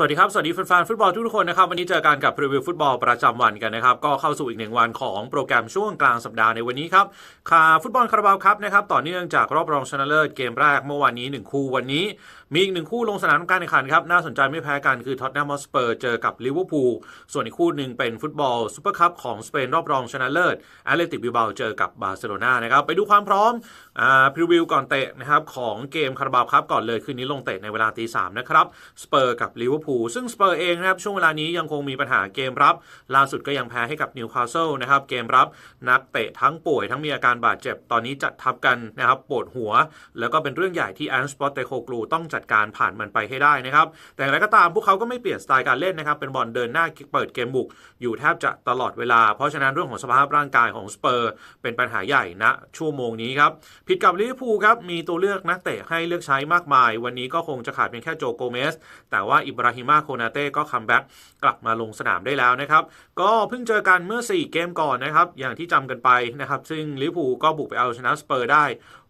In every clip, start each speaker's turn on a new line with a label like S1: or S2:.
S1: สวัสดีครับ สวัสดีแฟนๆฟุตบอลทุกๆคนนะครับ วันนี้เจอกันกับรีวิวฟุตบอลประจำวันกันนะครับ ก็เข้าสู่อีกหนึ่งวันของโปรแกรมช่วงกลางสัปดาห์ในวันนี้ครับคาฟุตบอลคาราบาวครับนะครับต่อเนื่องจากรอบรองชนะเลิศเกมแรกเมื่อวานนี้ 1 คู่วันนี้ มีอีกหนึ่งคู่ลงสนามการแข่งขันครับ น่าสนใจไม่แพ้กันคือท็อตแนมฮอสเปอร์เจอกับลิเวอร์พูลส่วนอีกคู่หนึ่งเป็นฟุตบอลซูเปอร์คัพของสเปนรอบรองชนะเลิศแอตเลติกบิลบาเจอกับบาร์เซโลนานะครับไปดูความพร้อมอ่าพรีวิวก่อนเตะนะครับของเกมคาราบาวครับก่อนเลยคืนนี้ลงเตะในเวลาตีสามนะครับสเปอร์กับลิเวอร์พูลซึ่งสเปอร์เองนะครับช่วงเวลานี้ยังคงมีปัญหาเกมรับ ล่าสุดก็ยังแพ้ให้กับนิวคาสเซิลนะครับเกมรับนักเตะทั้งป่วยทั้งมีอาการบาดเจ็บตอนนี้จัดทับกันนะครับปวดหัว แล้วก็เป็นเรื่องใหญ่ที่แอนสปอตเตโคกลูต้องจัดการผ่านมันไปให้ได้นะครับแต่อย่างไรก็ตามพวกเขาก็ไม่เปลี่ยนสไตล์การเล่นนะครับเป็นบอลเดินหน้าเปิดเกมบุก อยู่แทบจะตลอดเวลา เพราะฉะนั้นเรื่องของสภาพร่างกายของสเปอร์ เป็นปัญหาใหญ่ณชั่วโมงนี้ครับผิดกับลิเวอร์พูลครับมีตัวเลือกนักเตะให้เลือกใช้มากมาย วันนี้ก็คงจะขาดเพียงแค่โจโกเมสแต่ว่าอิบราฮิมาโคนาเต้ก็คัมแบ็กกลับมาลงสนามได้แล้วนะครับ ก็เพิ่งเจอกันเมื่อ 4 เกมก่อนนะครับ อย่างที่จำกันไปนะครับ ซึ่งลิเวอร์พูลก็บุกไปเอาชนะสเปอร์ได้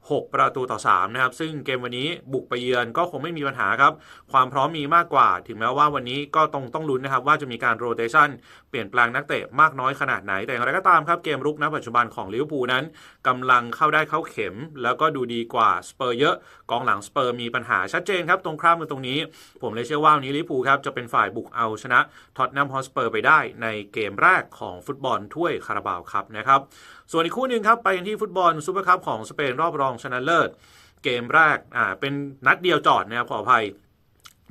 S1: 6 ประตูต่อ3นะครับซึ่งเกมวันนี้บุกไปเยือนก็คงไม่มีปัญหาครับ ความพร้อมมีมากกว่า ถึงแม้ว่าวันนี้ก็ต้องต้องลุ้นนะครับ ว่าจะมีการโรเตชันเปลี่ยนแปลงนักเตะมากน้อยขนาดไหน แต่อย่างไรก็ตามครับเกมรุกณปัจจุบันของลิเวอร์พูลนั้นกำลังเข้าได้เข้าเข็ม แล้วก็ดูดีกว่าสเปอร์เยอะกองหลังสเปอร์มีปัญหาชัดเจนครับตรงข้ามกันตรงนี้ ผมเลยเชื่อว่าวันนี้ลิเวอร์พูลครับจะเป็นฝ่ายบุกเอาชนะท็อตแนมฮอสเปอร์ไปได้ในเกมแรกของฟุตบอลถ้วยคาราบาวครับนะครับส่วนอีกคู่หนึ่งครับไปกันที่ฟุตบอลซูเปอร์คัพของสเปนรอบรองชนะเลิศ เกมแรกอ่าเป็นนัดเดียวจอดนะครับขออภัย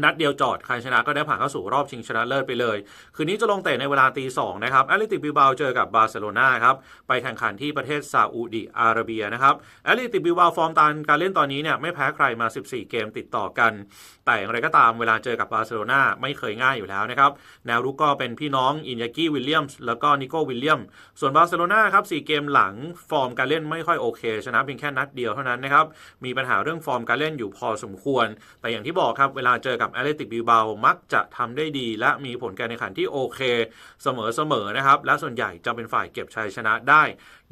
S1: นัดเดียวจอด ใครชนะก็ได้ผ่านเข้าสู่รอบชิงชนะเลิศไปเลย คืนนี้จะลงเตะในเวลาตีสองนะครับแอตเลติกบิลบาเจอกับบาร์เซโลนาครับ ไปแข่งขันที่ประเทศซาอุดิอาระเบียนะครับแอตเลติกบิลบาฟอร์มตามการเล่นตอนนี้เนี่ยไม่แพ้ใครมา 14 เกมติดต่อกัน แต่อย่างไรก็ตามเวลาเจอกับบาร์เซโลนาไม่เคยง่ายอยู่แล้วนะครับ แนวรุกก็เป็นพี่น้องอินยากิวิลเลียมส์แล้วก็นิโก้วิลเลียม ส่วนบาร์เซโลนาครับ4เกมหลังฟอร์มการเล่นไม่ค่อยโอเค ชนะเพียงแค่นัดเดียวเท่านั้นนะครับ มีปัญหาเรื่องฟอร์มการเล่นอยู่พอสมควร แต่อย่างที่บอกครับเวลาเจอกับแอตเลติกบิลบามักจะทำได้ดี และมีผลการแข่งขันที่โอเคเสมอๆนะครับ และส่วนใหญ่จะเป็นฝ่ายเก็บชัยชนะได้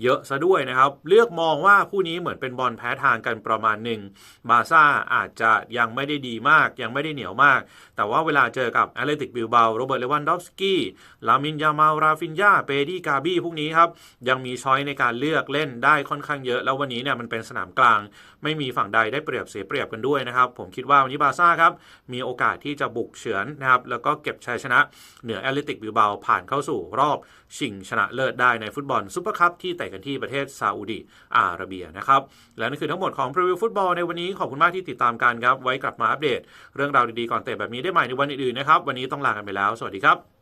S1: เยอะซะด้วยนะครับ เลือกมองว่าคู่นี้เหมือนเป็นบอลแพ้ทางกันประมาณหนึ่งบาซ่าอาจจะยังไม่ได้ดีมาก ยังไม่ได้เหนียวมาก แต่ว่าเวลาเจอกับแอตเลติกบิลบาโรเบิร์ตเลวันดอฟสกี้ลามินยามาราฟินยาเปดี้กาบี้พวกนี้ครับยังมีช้อยในการเลือกเล่นได้ค่อนข้างเยอะ แล้ววันนี้เนี่ยมันเป็นสนามกลาง ไม่มีฝั่งใดได้เปรียบเสียเปรียบกันด้วยนะครับ ผมคิดว่าวันนี้บาซ่าครับมีโอกาสที่จะบุกเฉือนนะครับแล้วก็เก็บชัยชนะเหนือแอตเลติกบิลบาผ่านเข้าสู่รอบชิงชนะเลิศได้ในฟุตบอลซุปเปอร์คัพที่เตะกันที่ประเทศซาอุดีอาระเบียนะครับและนั่นคือทั้งหมดของพรีวิวฟุตบอลในวันนี้ขอบคุณมากที่ติดตามกันครับไว้กลับมาอัปเดต เรื่องราวดีๆก่อนเตะแบบนี้ได้ใหม่ในวันอื่นๆนะครับวันนี้ต้องลากันไปแล้ว สวัสดีครับ